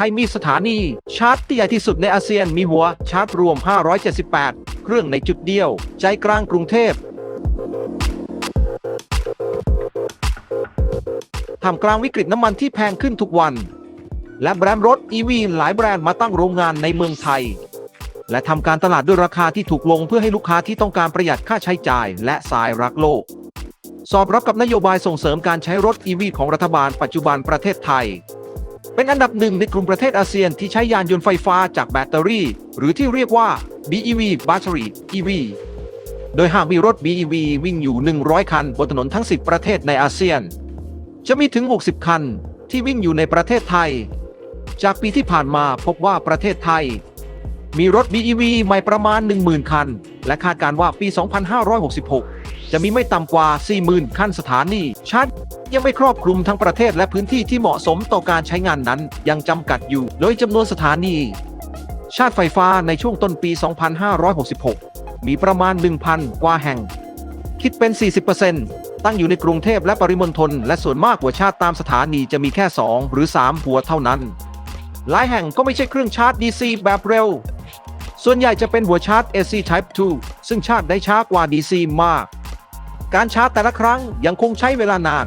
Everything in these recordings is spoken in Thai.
ไทยมีสถานีชาร์จที่ใหญ่ที่สุดในอาเซียนมีหัวชาร์จรวม 578 เครื่องในจุดเดียว ใจกลางกรุงเทพท่ามกลางวิกฤตน้ำมันที่แพงขึ้นทุกวัน และแบรนด์รถ EV หลายแบรนด์มาตั้งโรงงานในเมืองไทย และทำการตลาดด้วยราคาที่ถูกลงเพื่อให้ลูกค้าที่ต้องการประหยัดค่าใช้จ่ายและสายรักโลก สอบรับกับนโยบายส่งเสริมการใช้รถ EV ของรัฐบาลปัจจุบันประเทศไทย เป็นอันดับหนึ่งในกลุ่มประเทศอาเซียนที่ใช้ยานยนต์ไฟฟ้าจากแบตเตอรี่ หรือที่เรียกว่า BEV Battery EV โดยหากมีรถ BEV วิ่งอยู่ 100 คันบนถนนทั้ง 10 ประเทศในอาเซียน จะมีถึง 60 คันที่วิ่งอยู่ในประเทศไทย จากปีที่ผ่านมาพบว่าประเทศไทย มีรถ BEV ใหม่ประมาณ 10,000 คัน และคาดการว่าปี 2566 จะมีไม่ต่ำกว่า 40,000คันสถานีชาร์จยังไม่ครอบคลุมทั้งประเทศและพื้นที่ที่เหมาะสมต่อการใช้งานนั้น ยังจำกัดอยู่ โดยจำนวนสถานี ชาร์จไฟฟ้าในช่วงต้นปี 2566 มีประมาณ 1,000 กว่าแห่ง คิดเป็น 40%ตั้งอยู่ในกรุงเทพและปริมณฑลและส่วนมากหัวชาร์จตามสถานีจะมีแค่ 2 หรือ 3 หัวเท่านั้น หลายแห่งก็ไม่ใช่เครื่องชาร์จ DC แบบเร็วส่วนใหญ่จะเป็นหัวชาร์จ AC Type 2 ซึ่งชาร์จได้ช้ากว่า DC มาก การชาร์จแต่ละครั้งยังคงใช้เวลานาน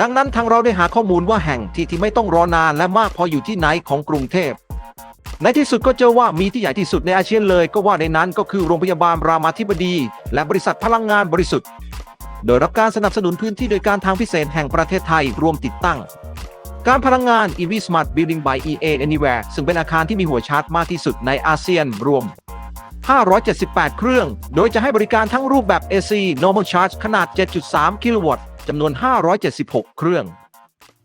ดังนั้นทางเราได้หาข้อมูลว่าแห่งที่ที่ไม่ต้องรอนานและมากพออยู่ที่ไหนของกรุงเทพ ในที่สุดก็เจอว่ามีที่ใหญ่ที่สุดในอาเซียนเลยก็ว่าในนั้นก็คือโรงพยาบาลรามาธิบดี และบริษัทพลังงานบริสุทธิ์ โดยรับการสนับสนุนพื้นที่โดยการทางพิเศษแห่งประเทศไทยรวมติดตั้ง การพลังงาน EV Smart Building by EA Anywhere ซึ่งเป็นอาคารที่มีหัวชาร์จมากที่สุดในอาเซียนรวม 578 เครื่อง โดยจะให้บริการทั้งรูปแบบ AC Normal Charge ขนาด 7.3 กิโลวัตต์จำนวน 576 เครื่อง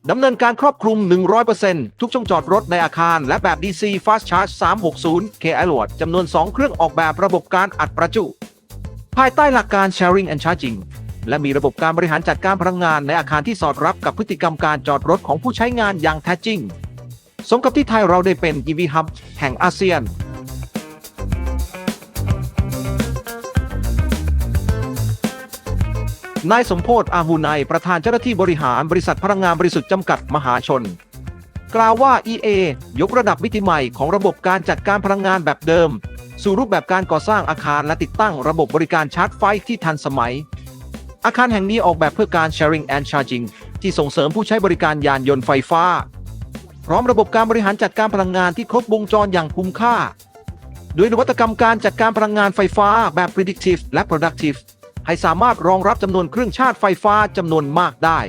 ดำเนินการครอบคลุม 100%ทุกช่องจอดรถในอาคาร และแบบ DC Fast Charge 360 kW จำนวน 2 เครื่องออกแบบระบบการอัดประจุ ภายใต้หลักการ Sharing and Charging และมีระบบการบริหารจัดการพลังงานในอาคารที่สอดรับกับพฤติกรรมการจอดรถของผู้ใช้งานอย่างแท้จริง สมกับที่ไทยเราได้เป็น EV Hub แห่งอาเซียน นายสมโพศ์อาหูไนยประธานเจ้าหน้าที่บริหารบริษัทพลังงานบริสุทธิ์จำกัดมหาชน กล่าวว่า EA ยกระดับมิติใหม่ของระบบการจัดการพลังงานแบบเดิม สู่รูปแบบการก่อสร้างอาคารและติดตั้งระบบบริการชาร์จไฟที่ทันสมัย อาคารแห่งนี้ออกแบบเพื่อการ sharing and charging ที่ส่งเสริมผู้ใช้บริการยานยนต์ไฟฟ้า พร้อมระบบการบริหารจัดการพลังงานที่ครบวงจรอย่างคุ้มค่าด้วยนวัตกรรมการจัดการพลังงานไฟฟ้าแบบ predictive และ productive ให้สามารถรองรับจำนวนเครื่องชาร์จไฟฟ้าจำนวนมากได้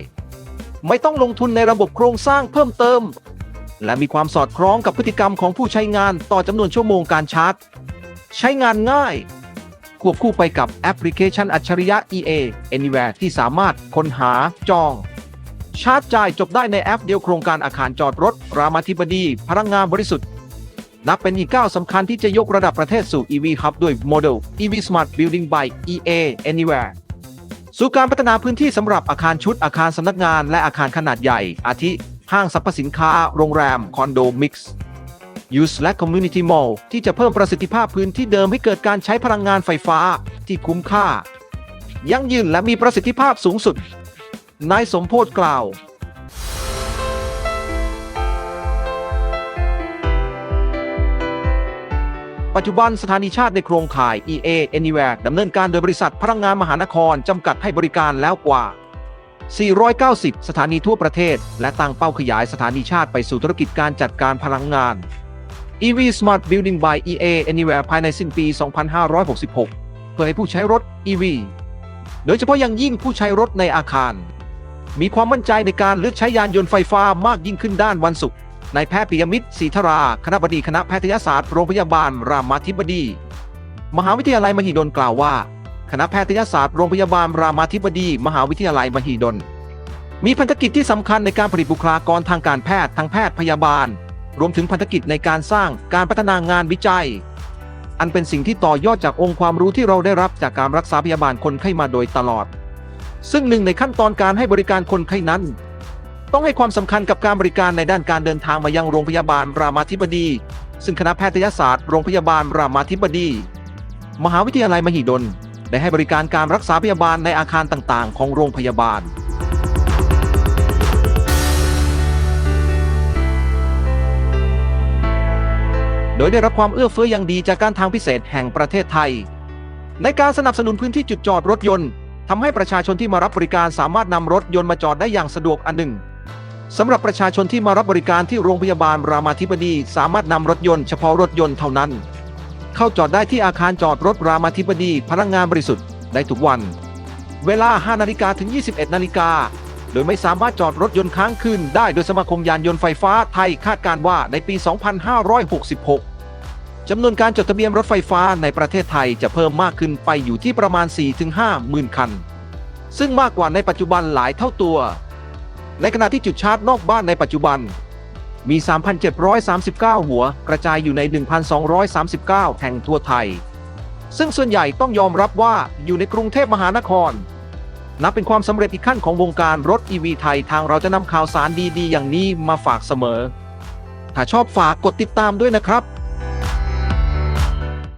ไม่ต้องลงทุนในระบบโครงสร้างเพิ่มเติม และมีความสอดคล้องกับพฤติกรรมของผู้ใช้งานต่อจำนวนชั่วโมงการชาร์จ ใช้งานง่าย ควบคู่ไปกับแอปพลิเคชันอัจฉริยะ EA Anywhere ที่สามารถค้นหาจอง ชาร์จจ่ายจบได้ในแอปเดียวโครงการอาคารจอดรถ รามาธิบดี พลังงานบริสุทธิ์ นับเป็นอีกก้าวสำคัญที่จะยกระดับประเทศสู่ EV Hub ด้วยโมเดล EV Smart Building by EA Anywhere สู่การพัฒนาพื้นที่สำหรับอาคารชุดอาคารสำนักงานและอาคารขนาดใหญ่ อาทิ ห้างสรรพสินค้า โรงแรม คอนโดมิกซ์ Use และ Community Mall ที่จะเพิ่มประสิทธิภาพพื้นที่เดิมให้เกิดการใช้พลังงานไฟฟ้าที่คุ้มค่า ยั่งยืนและมีประสิทธิภาพสูงสุด นายสมโพศกล่าว ปัจจุบันสถานีชาติในโครงข่าย EA Anywhere ดำเนินการโดยบริษัทพลังงานมหานคร จำกัดให้บริการแล้วกว่า 490 สถานีทั่วประเทศ และตั้งเป้าขยายสถานีชาติไปสู่ธุรกิจการจัดการพลังงาน EV Smart Building by EA Anywhere ภายในสิ้นปี 2566 เพื่อให้ผู้ใช้รถ EV โดยเฉพาะอย่างยิ่งผู้ใช้รถในอาคาร มีความมั่นใจในการเลือกใช้ยานยนต์ไฟฟ้ามากยิ่งขึ้นด้านวันศุกร์ นายแพทย์ปิยมิตรศรีธรา คณะบดีคณะแพทยศาสตร์โรงพยาบาล รามาธิบดี มหาวิทยาลัยมหิดลกล่าวว่า คณะแพทยศาสตร์โรงพยาบาล รามาธิบดี มหาวิทยาลัยมหิดล มีพันธกิจที่สำคัญในการผลิตบุคลากรทางการแพทย์ทั้งแพทย์พยาบาล รวมถึงพันธกิจในการสร้างการพัฒนางานวิจัย อันเป็นสิ่งที่ต่อยอดจากองค์ความรู้ที่เราได้รับจากการรักษาพยาบาลคนไข้มาโดยตลอด ซึ่งหนึ่งในขั้นตอนการให้บริการคนไข้นั้น ต้องให้ความสำคัญกับการบริการในด้านการเดินทางมายังโรงพยาบาลรามาธิบดี ซึ่งคณะแพทยศาสตร์โรงพยาบาลรามาธิบดี มหาวิทยาลัยมหิดล ได้ให้บริการการรักษาพยาบาลในอาคารต่างๆ ของโรงพยาบาลโดยได้รับความเอื้อเฟื้ออย่างดีจากการทางพิเศษแห่งประเทศไทย ในการสนับสนุนพื้นที่จุดจอดรถยนต์ทำให้ประชาชนที่มารับบริการสามารถนำรถยนต์มาจอดได้อย่างสะดวกอันหนึ่ง สำหรับประชาชนที่มารับบริการที่โรงพยาบาลรามาธิบดี สามารถนำรถยนต์เฉพาะรถยนต์เท่านั้น เข้าจอดได้ที่อาคารจอดรถรามาธิบดีพลังงานบริสุทธิ์ได้ทุกวัน เวลา 5 นาฬิกาถึง 21 นาฬิกา โดยไม่สามารถจอดรถยนต์ค้างคืนได้โดยสมาคมยานยนต์ไฟฟ้าไทยคาดการณ์ว่าในปี 2566 จำนวนการจดทะเบียนรถไฟฟ้าในประเทศไทยจะเพิ่มมากขึ้นไปอยู่ที่ประมาณ 4-5 หมื่นคัน ซึ่งมากกว่าในปัจจุบันหลายเท่าตัว ในขณะที่จุดชาร์จนอกบ้านในปัจจุบัน มี 3,739 หัวกระจายอยู่ใน 1,239 แห่งทั่วไทย ซึ่งส่วนใหญ่ต้องยอมรับว่าอยู่ในกรุงเทพมหานคร นับเป็นความสำเร็จอีกขั้นของวงการรถ EV ไทยทางเราจะนำข่าวสารดีๆ อย่างนี้มาฝากเสมอ ถ้าชอบฝากกดติดตามด้วยนะครับ